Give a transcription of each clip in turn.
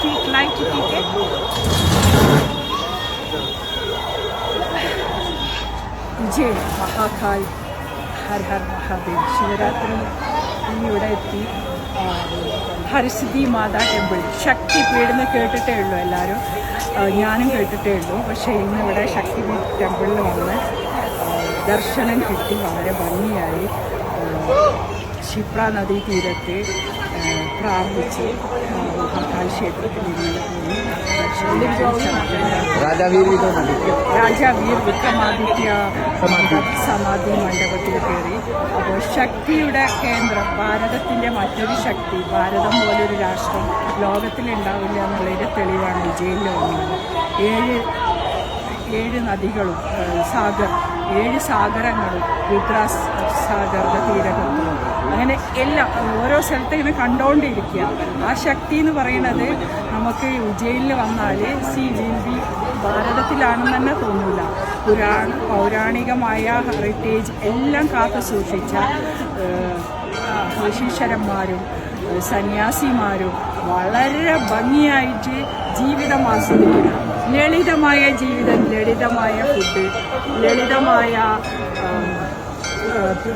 ठीक लाइट ठीक है വിജയ് മഹാകാൽ ഹർ ഹർ മഹാദേവ് ശിവരാത്രി ഇവിടെ എത്തി ആ, ഹരിസിദ്ധി മാതാ ടെമ്പിൾ ശക്തി പീഠെന്ന് കേട്ടിട്ടേ ഉള്ളൂ എല്ലാവരും ആ, ഞാനും കേട്ടിട്ടേ ഉള്ളൂ പക്ഷേ ഇന്ന് ഇവിടെ ശക്തി ടെമ്പിളിൽ വന്ന് ആ, ദർശനം കിട്ടി വളരെ ഭംഗിയായി ആ, ക്ഷിപ്ര നദീ തീരത്ത് ആ, പ്രാർത്ഥിച്ച് ക്ഷേത്രത്തിൽ ഇന്നലെ പോയി ദർശനം ചെയ്ത് രാജാ വീർ വിക്രമാദിത്യ സമാധി. മണ്ഡപത്തിൽ കയറി. അപ്പോൾ ശക്തിയുടെ കേന്ദ്രം ഭാരതത്തിന്റെ മറ്റൊരു ശക്തി ഭാരതം പോലൊരു രാഷ്ട്രം ലോകത്തിലുണ്ടാവില്ല എന്നുള്ളതിന്റെ തെളിവാണ് വിജയിലോ ഏഴ് ഏഴ് നദികളും സാഗർ ഏഴ് സാഗരങ്ങളും രുദ്രാസ് സാഗറിന്റെ തീരങ്ങളും. അങ്ങനെ എല്ലാം ഓരോ സ്ഥലത്ത് ഇങ്ങനെ കണ്ടുകൊണ്ടിരിക്കുക ആ ശക്തി എന്ന് പറയുന്നത് നമുക്ക് ഉജ്ജയിനിൽ വന്നാൽ സി ജി ബി ഭാരതത്തിലാണെന്ന് തന്നെ തോന്നില്ല പുരാണ പൗരാണികമായ ഹെറിറ്റേജ് എല്ലാം കാത്തു സൂക്ഷിച്ച മഹീശ്വരന്മാരും സന്യാസിമാരും വളരെ ഭംഗിയായിട്ട് ജീവിതം ആസ്വദിക്കുന്നു ലളിതമായ ജീവിതം ലളിതമായ ഫുഡ് ലളിതമായ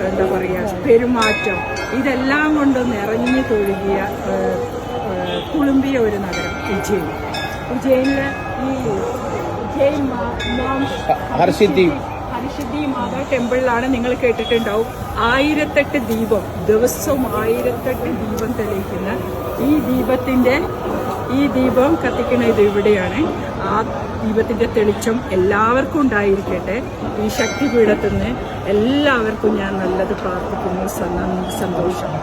എന്താ പറയുക പെരുമാറ്റം. ഇതെല്ലാം കൊണ്ട് നിറഞ്ഞു തൊഴുകിയ കുളുമ്പിയ ഒരു നഗരം ഉജ്ജയിൻ. ഉജ്ജയിനിൽ ഈ ഉജ്ജയിൻ മാ- ഹരിശുദ്ധി മാതാ ടെമ്പിളിലാണ് നിങ്ങൾ കേട്ടിട്ടുണ്ടാവും. ആയിരത്തെട്ട് ദീപം ദിവസവും ആയിരത്തെട്ട് ദീപം തെളിയിക്കുന്ന ഈ ദീപത്തിന്റെ ഈ ദീപം കത്തിക്കുന്ന ഇത് ഇവിടെയാണ്. ആ ദീപത്തിന്റെ തെളിച്ചം എല്ലാവർക്കും ഉണ്ടായിരിക്കട്ടെ. ഈ ശക്തിപീഠത്തിൽ നിന്ന് എല്ലാവർക്കും ഞാൻ നല്ലത് പ്രാർത്ഥിക്കുന്നു. സന്തോഷം.